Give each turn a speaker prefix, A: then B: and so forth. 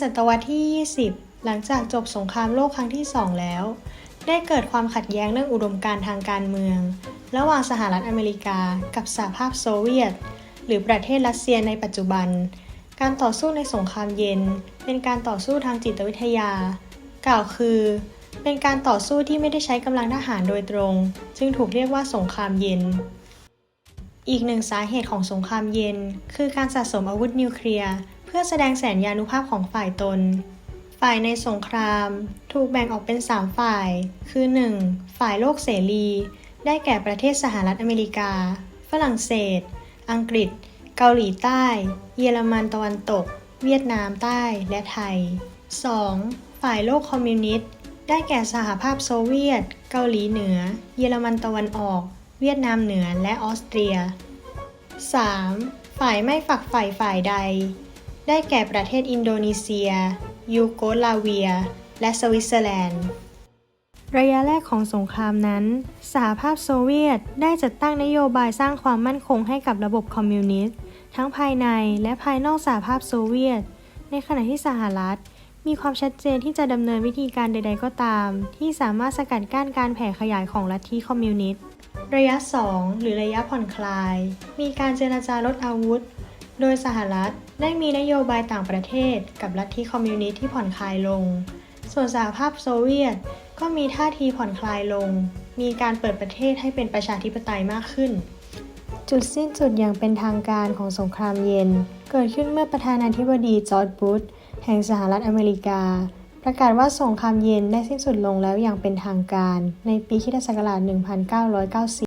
A: ศตวรรษที่ 20 หลังจากจบสงครามโลกครั้งที่ 2 แล้ว ได้เกิดความขัดแย้งเรื่องอุดมการณ์ทางการเมือง ระหว่างสหรัฐอเมริกากับสหภาพโซเวียต หรือประเทศรัสเซียในปัจจุบัน การต่อสู้ในสงครามเย็น เป็นการต่อสู้ทางจิตวิทยา กล่าวคือ เป็นการต่อสู้ที่ไม่ได้ใช้กำลังทหารโดยตรง จึงถูกเรียกว่าสงครามเย็นอีกหนึ่งสาเหตุของสงครามเย็น คือการสะสมอาวุธนิวเคลียร์ พื่อแสดงแสนยานุภาพของฝ่ายตน ฝ่ายในสงคราม ถูกแบ่งออกเป็น 3 ฝ่าย คือ 1. ฝ่ายโลกเสรี ได้แก่ประเทศสหรัฐอเมริกา ฝรั่งเศส อังกฤษ เกาหลีใต้ เยอรมันตะวันตก เวียดนามใต้และไทย 2. ฝ่ายโลกคอมมิวนิสต์ ได้แก่สหภาพโซเวียต เกาหลีเหนือ เยอรมันตะวันออก เวียดนามเหนือและออสเตรีย 3. ฝ่ายไม่ฝักฝ่ายฝ่ายใด ได้แก่ประเทศอินโดนีเซีย ยูโกสลาเวีย และสวิตเซอร์แลนด์ ระยะแรกของสงครามนั้น สหภาพโซเวียตได้จัดตั้งนโยบายสร้างความมั่นคงให้กับระบบคอมมิวนิสต์ ทั้งภายในและภายนอกสหภาพโซเวียต ในขณะที่สหรัฐมีความชัดเจนที่จะดำเนินวิธีการใด ๆ ก็ตาม ที่สามารถสกัดกั้นการแผ่ขยายของลัทธิคอมมิวนิสต์ ระยะ 2 หรือระยะผ่อนคลาย มีการเจรจาลดอาวุธ โดยสหรัฐได้มีนโยบายต่างประเทศกับลัทธิคอมมิวนิสต์ที่ผ่อนคลายลง ส่วนสหภาพโซเวียตก็มีท่าทีผ่อนคลายลง มีการเปิดประเทศให้เป็นประชาธิปไตยมากขึ้น จุดสิ้นสุดอย่างเป็นทางการของสงครามเย็น เกิดขึ้นเมื่อประธานาธิบดีจอร์จบุชแห่งสหรัฐอเมริกา ประกาศว่าสงครามเย็นได้สิ้นสุดลงแล้วอย่างเป็นทางการ ในปีคศ1990